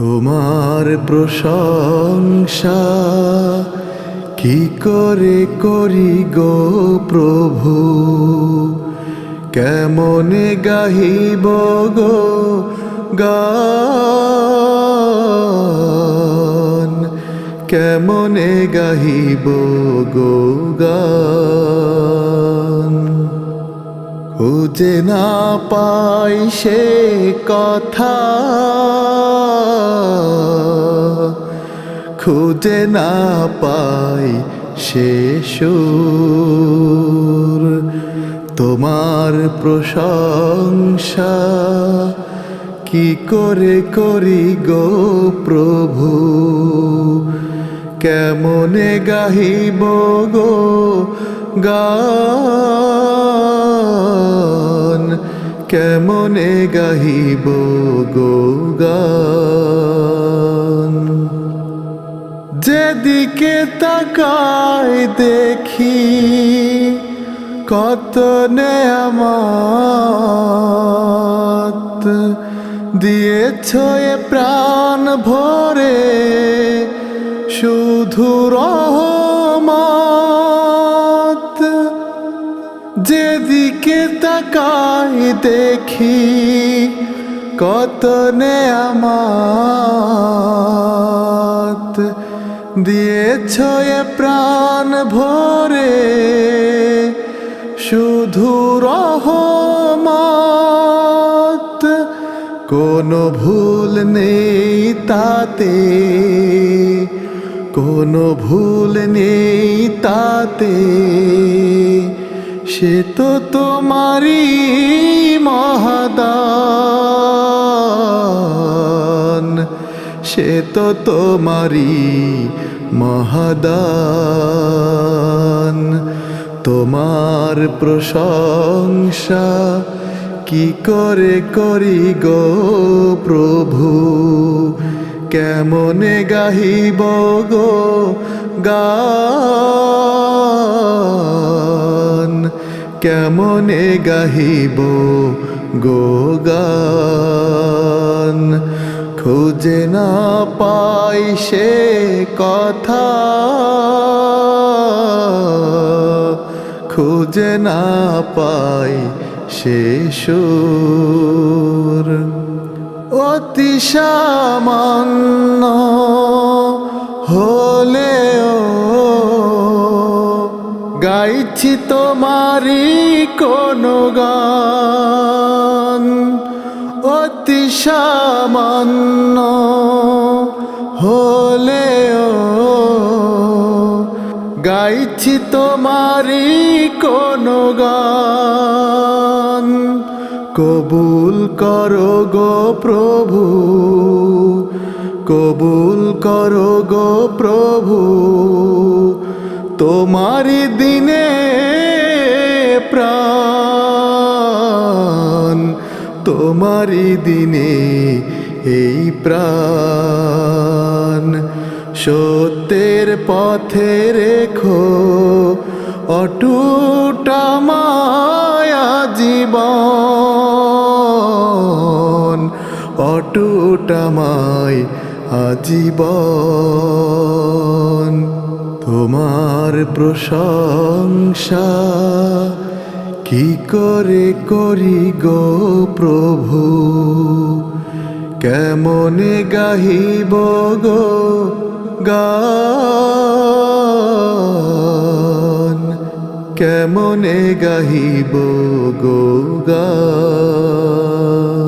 তোমার প্রশংসা, কি করে করি গো প্রভু? কেমনে গাহিব গো গান? কেমনে গাহিব গো গান? খুঁজে না পাই সে কথা, খুঁজে না পাই সে সুর। তোমার প্রশংসা কি করে করি গো প্রভু? কেমনে গাহিব গো গান, কেমনে গাহিব গো গান? যেদিকে তাকাই দেখি কত নেয়ামত দিয়েছ এ প্রাণ ভরে, শুধু রহমত যেদিকে তাকাই দেখি কত নেয়ামত দিয়েছ এ প্রাণ ভরে শুধু রহমত। কোনো ভুল নেই তাতে, কোনো ভুল নেই তাতে। সে তো তোমারই মহাদান। সে তো তোমারই মহাদান। তোমার প্রশংসা কি করে করি গো প্রভু? কেমনে গাহিব গো গান কেমনে গাহিব গো গান? খুঁজে না পাই সে কথা। খুঁজে না পাই সে সুর। অতি সামান্য হলেও গাইছি তোমারই কোন গান। অতি সামান্য হলেও গাইছি তোমারই কোন গান। কবুল করো গো প্রভু, কবুল করো গো প্রভু। তোমারি দিনে প্রাণ, তোমারি দিনে এই প্রাণ। সত্যের পথে রেখো অটুটা মায়া জীবন, অটুটা মায় আজীবন। তোমার প্রশংসা, কি করে করি গো প্রভু? কেমনে গাহিব গো গান? কেমনে গাহিব গো গান?